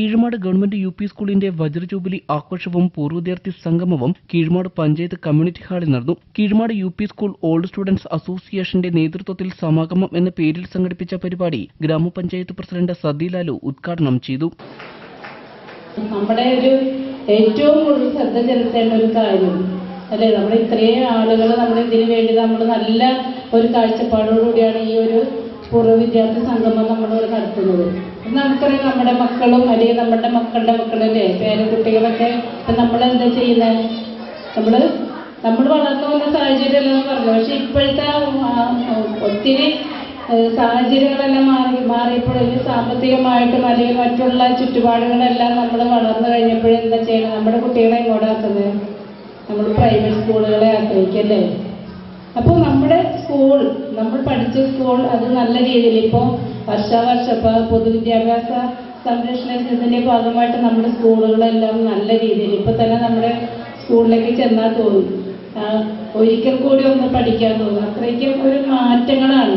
Keezhmad government U P സ്കൂളിന്റെ വജ്രജൂബിലി ആഘോഷവും പൂർവ വിദ്യാർത്ഥി സംഗമവും കീഴ്മാട് പഞ്ചായത്ത് കമ്മ്യൂണിറ്റി ഹാളിൽ നടന്നു. Keezhmad U P school old students അസോസിയേഷന്റെ നേതൃത്വത്തിൽ സമാഗമം എന്ന പേരിൽ സംഘടിപ്പിച്ച പരിപാടി ഗ്രാമപഞ്ചായത്ത് പ്രസിഡന്റ് സതിലാലു ഉദ്ഘാടനം ചെയ്തു. നമ്മുടെ ഒരു ഏറ്റവും കൂടുതൽ ശ്രദ്ധ ചെലുത്തേണ്ട ഒരു കാര്യം അല്ലേ? നമ്മൾ ഇത്രയും ആളുകൾ നമ്മൾ ഇതിനു വേണ്ടി നമ്മൾ നല്ല ഒരു കാഴ്ചപ്പാടോടുകൂടിയാണ് ഈ ഒരു പൂർവ വിദ്യാർത്ഥി സംഗമം നമ്മൾ നടത്തുന്നത്. നമുക്കറിയാം നമ്മുടെ മക്കളും അല്ലെങ്കിൽ നമ്മുടെ മക്കളുടെ മക്കളല്ലേ പേരക്കുട്ടികളൊക്കെ ഇപ്പം നമ്മളെന്താ ചെയ്യുന്നത് നമ്മൾ നമ്മൾ വളർന്നു വന്ന സാഹചര്യമല്ലെന്ന് പറഞ്ഞു. പക്ഷെ ഇപ്പോഴത്തെ ഒത്തിരി സാഹചര്യങ്ങളെല്ലാം മാറി മാറിയപ്പോൾ സാമ്പത്തികമായിട്ടും അല്ലെങ്കിൽ മറ്റുള്ള ചുറ്റുപാടുകളെല്ലാം നമ്മൾ വളർന്നു കഴിഞ്ഞപ്പോൾ എന്താ ചെയ്യണം? നമ്മുടെ കുട്ടികളെ എങ്ങോട്ടാക്കുന്നത്? നമ്മൾ പ്രൈവറ്റ് സ്കൂളുകളെ ആശ്രയിക്കല്ലേ? അപ്പോൾ നമ്മുടെ സ്കൂൾ നമ്മൾ പഠിച്ച സ്കൂൾ അത് നല്ല രീതിയിൽ ഇപ്പോൾ വർഷാവർഷം ഇപ്പോൾ പൊതുവിദ്യാഭ്യാസ സംരക്ഷണ സംരക്ഷണത്തിന്റെ ഭാഗമായിട്ട് നമ്മുടെ സ്കൂളുകളെല്ലാം നല്ല രീതിയിൽ ഇപ്പോൾ തന്നെ നമ്മുടെ സ്കൂളിലേക്ക് ചെന്നാൽ തോന്നും. ഒരിക്കൽ കൂടി ഒന്ന് പഠിക്കാൻ തോന്നും. അത്രയ്ക്കും ഒരു മാറ്റങ്ങളാണ്.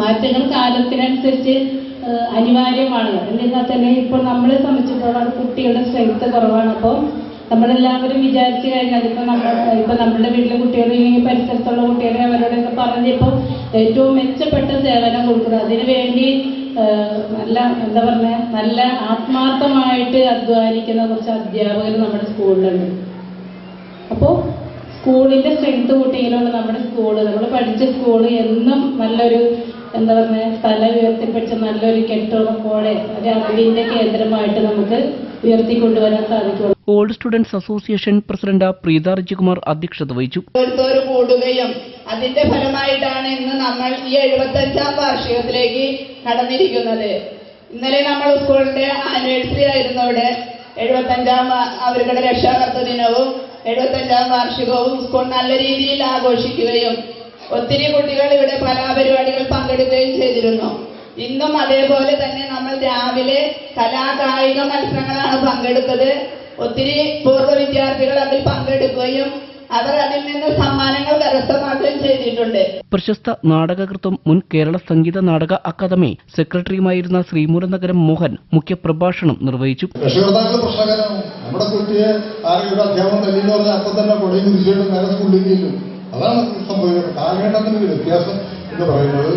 മാറ്റങ്ങൾ കാലത്തിനനുസരിച്ച് അനിവാര്യമാണ്. എന്നിരുന്നാൽ തന്നെ ഇപ്പോൾ നമ്മളെ സംബന്ധിച്ചിടത്തോളം കുട്ടികളുടെ സ്ട്രെങ്ത് കുറവാണ്. അപ്പോൾ നമ്മളെല്ലാവരും വിചാരിച്ചു കഴിഞ്ഞാൽ ഇപ്പൊ നമ്മൾ ഇപ്പൊ നമ്മുടെ വീട്ടിലെ കുട്ടികൾ ഇല്ലെങ്കിൽ പരിസരത്തുള്ള കുട്ടികളെ അവരോടൊക്കെ പറഞ്ഞപ്പോൾ ഏറ്റവും മെച്ചപ്പെട്ട സേവനം കൊടുക്കുന്നത്. അതിനു വേണ്ടി നല്ല എന്താ പറഞ്ഞ നല്ല ആത്മാർത്ഥമായിട്ട് അധ്വാനിക്കുന്ന കുറച്ച് അധ്യാപകർ നമ്മുടെ സ്കൂളിലുണ്ട്. അപ്പോൾ സ്കൂളിന്റെ സ്ട്രെങ്ത് കൂട്ടിയിലുള്ള നമ്മുടെ സ്കൂൾ. നമ്മൾ പഠിച്ച സ്കൂൾ എന്നും നല്ലൊരു എന്താ പറഞ്ഞ തല ഉയർത്തിപ്പിടിച്ച നല്ലൊരു കെട്ടുറപ്പോടെ ഒരു അറിവിന്റെ കേന്ദ്രമായിട്ട് നമുക്ക് ഉയർത്തിക്കൊണ്ടുവരാൻ സാധിക്കുള്ളൂ. Old students association president Preetha Rejikumar അധ്യക്ഷത വഹിച്ചു. കൂടുകയും അതിന്റെ ഫലമായിട്ടാണ് ഇന്ന് നമ്മൾ ഈ എഴുപത്തഞ്ചാം വാർഷികത്തിലേക്ക് കടന്നിരിക്കുന്നത് ഇന്നലെ നമ്മൾ സ്കൂളിന്റെ ആനിവേഴ്സറി ആയിരുന്നു ഇവിടെ എഴുപത്തഞ്ചാം അവരുടെ രക്ഷാകർത്തൃ ദിനവും എഴുപത്തഞ്ചാം വാർഷികവും സ്കൂൾ നല്ല രീതിയിൽ ആഘോഷിക്കുകയും ഒത്തിരി കുട്ടികൾ ഇവിടെ കലാപരിപാടികൾ പങ്കെടുക്കുകയും ചെയ്തിരുന്നു. ഇന്നും അതേപോലെ തന്നെ നമ്മൾ രാവിലെ കലാകായിക മത്സരങ്ങളാണ് പങ്കെടുത്തത്. ഒത്തിരി പൂർവ വിദ്യാർത്ഥികൾ അതിൽ പങ്കെടുക്കുകയും അവർ അതിൽ നിന്ന് സമ്മാനങ്ങൾ കരസ്ഥമാക്കുകയും ചെയ്തിട്ടുണ്ട്. പ്രശസ്ത നാടകകൃത്തും മുൻ കേരള സംഗീത നാടക അക്കാദമി സെക്രട്ടറിയുമായിരുന്ന ശ്രീമൂലനഗരം മോഹൻ മുഖ്യപ്രഭാഷണം നിർവഹിച്ചു. നമ്മുടെ കുട്ടിയെ ആരെങ്കിലും അധ്യാപനം തല്ലിന്ന് പറഞ്ഞാൽ അപ്പം തന്നെ കൊടയും തിരിച്ചുകൊണ്ട് നേരെ സ്കൂളിലേക്ക് ചെല്ലും അതാണ് സംഭവിക്കുന്നത്. കാലഘട്ടത്തിന്റെ വ്യത്യാസം എന്ന് പറയുന്നത്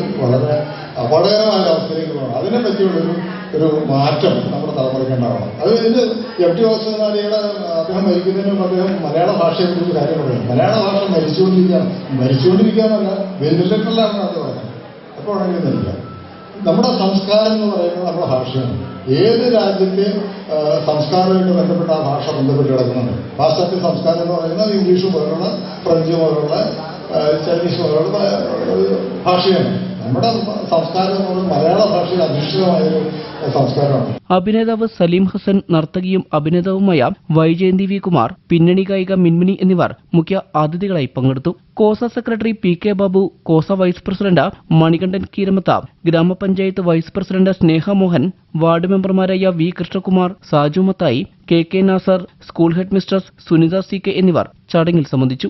അതിനെ പറ്റിയുള്ളൊരു ഒരു മാറ്റം നമ്മുടെ തലമുറയ്ക്കുണ്ടാവണം അത് ഇത് എം ടി വാസുനാരിയുടെ അദ്ദേഹം മരിക്കുന്നതിന് അദ്ദേഹം മലയാള ഭാഷയെക്കുറിച്ച് കാര്യം പറയുന്നത് മലയാള ഭാഷ മരിച്ചുകൊണ്ടിരിക്കുകയാണ്. മരിച്ചുകൊണ്ടിരിക്കുകയെന്നല്ല വെന്റിലേറ്ററിലാണ് അത് പറയുന്നത് അപ്പോൾ അങ്ങനെയൊന്നുമില്ല നമ്മുടെ സംസ്കാരം എന്ന് പറയുന്നത് നമ്മുടെ ഭാഷയാണ്. ഏത് രാജ്യത്തെയും സംസ്കാരമായിട്ട് ബന്ധപ്പെട്ട ആ ഭാഷ ബന്ധപ്പെട്ട് കിടക്കുന്നുണ്ട്. പാശ്ചാത്യ സംസ്കാരം എന്ന് പറയുന്നത് ഇംഗ്ലീഷ് പോലുള്ള ഫ്രഞ്ച് പോലുള്ള ചൈനീസ് പോലുള്ള ഭാഷയാണ്. നമ്മുടെ സംസ്കാരം എന്ന് പറയുന്നത് മലയാള ഭാഷയിൽ അധിഷ്ഠിതമായൊരു സംസ്കാരമാണ്. അഭിനേതാവ് സലീം ഹസൻ നർത്തകിയും അഭിനേതാവുമായ വൈജയന്തി വി കുമാർ പിന്നണി ഗായിക മിൻമിനി എന്നിവർ മുഖ്യ അതിഥികളായി പങ്കെടുത്തു. KOSA secretary P K Babu KOSA vice president Manikandan കീരമത്ത ഗ്രാമപഞ്ചായത്ത് vice president Sneha Mohan ward മെമ്പർമാരായ V Krishnakumar Saju Mathai K K Nasar school headmistress Sunitha C K എന്നിവർ ചടങ്ങിൽ സംബന്ധിച്ചു.